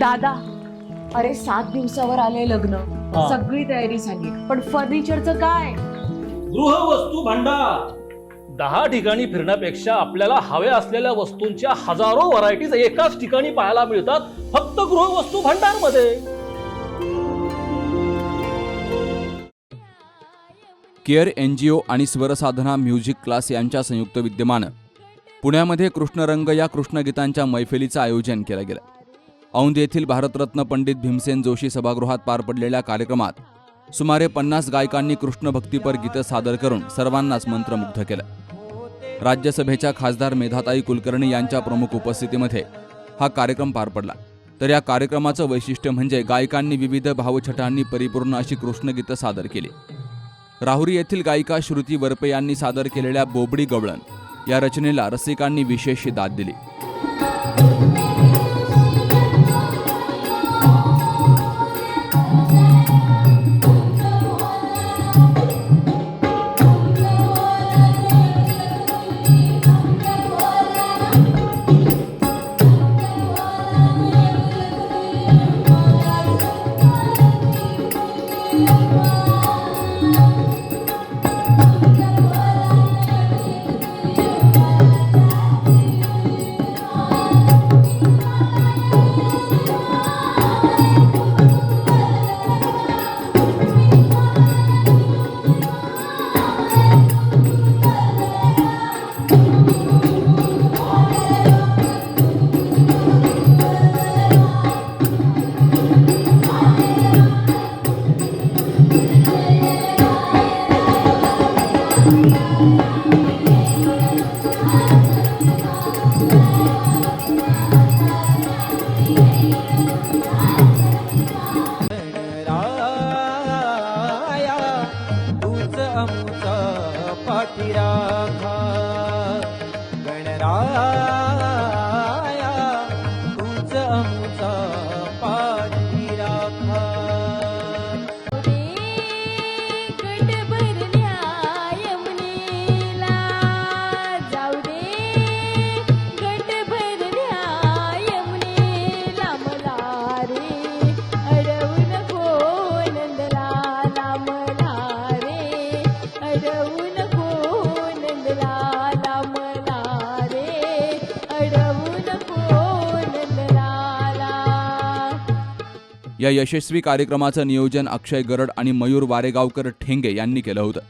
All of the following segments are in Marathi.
दादा अरे सात दिवसावर आले लग्न. हा. सगळी तयारी झाली. पण फर्निचरचं काय? गृहवस्तू भांडार. दहा ठिकाणी फिरण्यापेक्षा आपल्याला हव्या असलेल्या वस्तूंच्या हजारो व्हरायटीज एकाच ठिकाणी पाहायला मिळतात फक्त गृहवस्तू भांडारमध्ये केअर एन जी ओ आणि स्वरसाधना म्युझिक क्लास यांच्या संयुक्त विद्यमानं पुण्यामध्ये कृष्णरंग या कृष्णगीतांच्या मैफिलीचं आयोजन केलं गेलं. औंध येथील भारतरत्न पंडित भीमसेन जोशी सभागृहात पार पडलेल्या कार्यक्रमात सुमारे पन्नास गायकांनी कृष्णभक्तीपर गीतं सादर करून सर्वांनाच मंत्रमुग्ध केलं. राज्यसभेच्या खासदार मेधाताई कुलकर्णी यांच्या प्रमुख उपस्थितीमध्ये हा कार्यक्रम पार पडला. तर या कार्यक्रमाचं वैशिष्ट्य म्हणजे गायकांनी विविध भावछटांनी परिपूर्ण अशी कृष्णगीतं सादर केली. राहुरी येथील गायिका श्रुती वरपे यांनी सादर केलेल्या बोबडी गवळण या रचनेला रसिकांनी विशेष दाद दिली. गणराज या यशस्वी कार्यक्रमाचं नियोजन अक्षय गरड आणि मयूर वारेगावकर ठेंगे यांनी केलं होतं.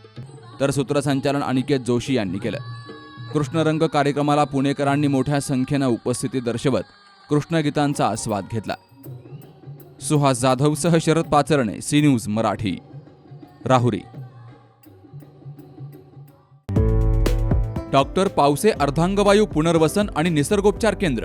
तर सूत्रसंचालन अनिकेत जोशी यांनी केलं. कृष्णरंग कार्यक्रमाला पुणेकरांनी मोठ्या संख्येनं उपस्थिती दर्शवत कृष्णगीतांचा आस्वाद घेतला. Suhas जाधवसह Sharad Pacharne C news Marathi. Rahuri. Doctor Pawase अर्धांगवायू पुनर्वसन आणि निसर्गोपचार केंद्र.